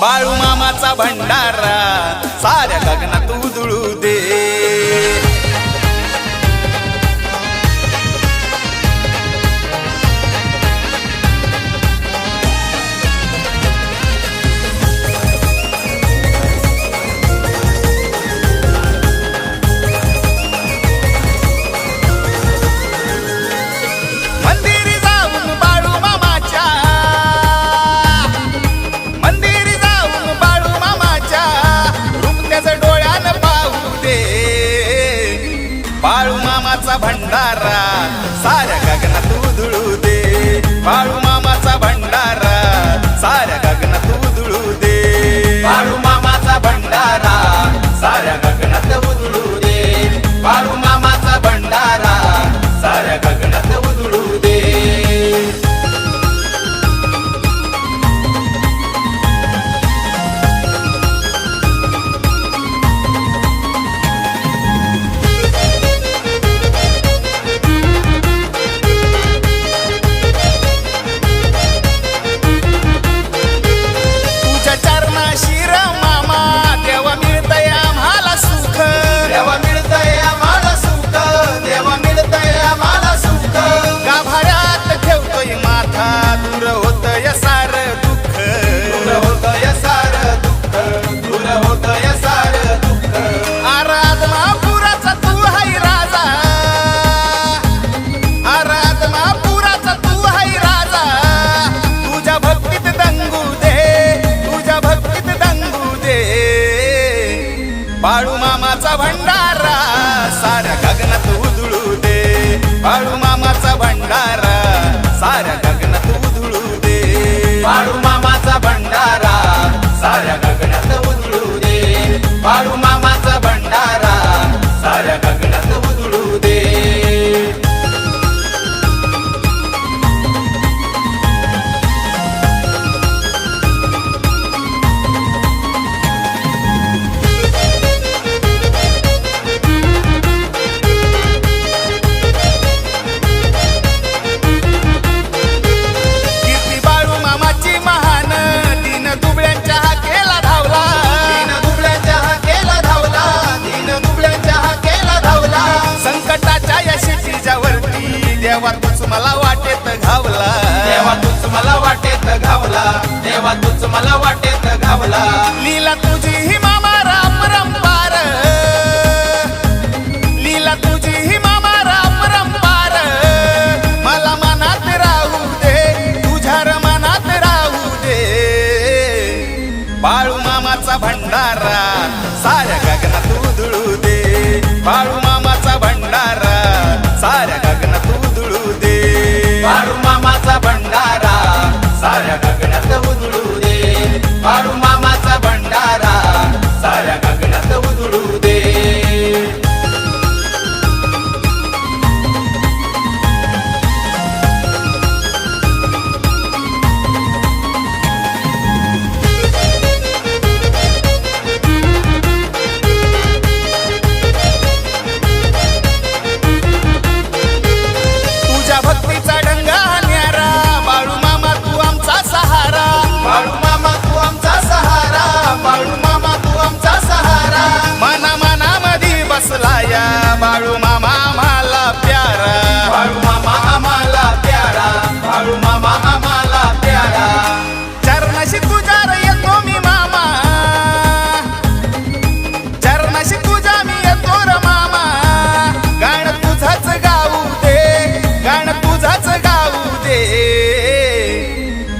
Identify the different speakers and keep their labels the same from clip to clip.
Speaker 1: बाळू मामाचा भंडारा. साऱ्या गगनात उधळू बाळू मामाचा भंडारा. साऱ्या गगनात उधळू दे. बाळू पाळू मामाचा भंडारा सारा गगनात उजळू दे. पाळू मामाचा भंडारा सार बाळू मामाचा भंडारा. साऱ्या गगनात उधळू दे. बाळू मामाचा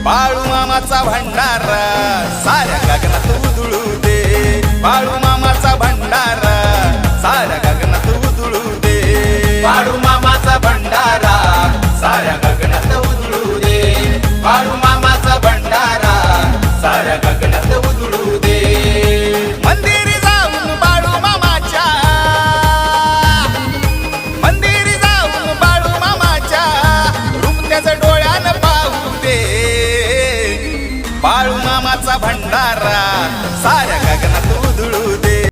Speaker 1: बाळू मामाचा भंडारा सारा गगनात उदळू दे. बाळू